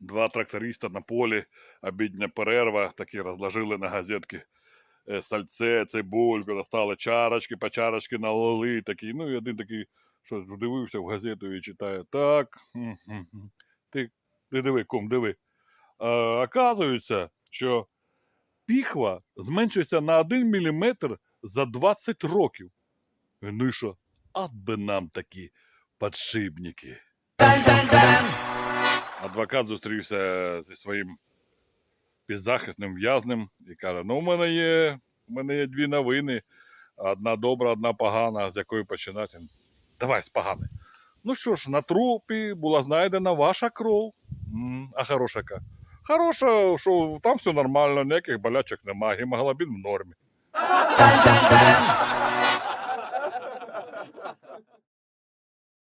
Два тракториста на полі, обідня перерва, такі розложили на газетки е, сальце, цибульку, достали чарочки, по чарочки налили, такі. Ну і один такий, що дивився в газету і читає, так, ти, ти диви, кум, диви. А, оказується, що піхва зменшується на 1 мм за 20 років. Ну і що? От би нам такі подшипники. Адвокат зустрівся зі своїм підзахисним в'язнем і каже: Ну, у мене є, у мене є дві новини. Одна добра, одна погана, з якої починати. Давай з поганої. Ну що ж, на трупі була знайдена ваша кров. «М, А хороша яка? Хороша, що там все нормально, ніяких болячок немає, гемоглобін в нормі.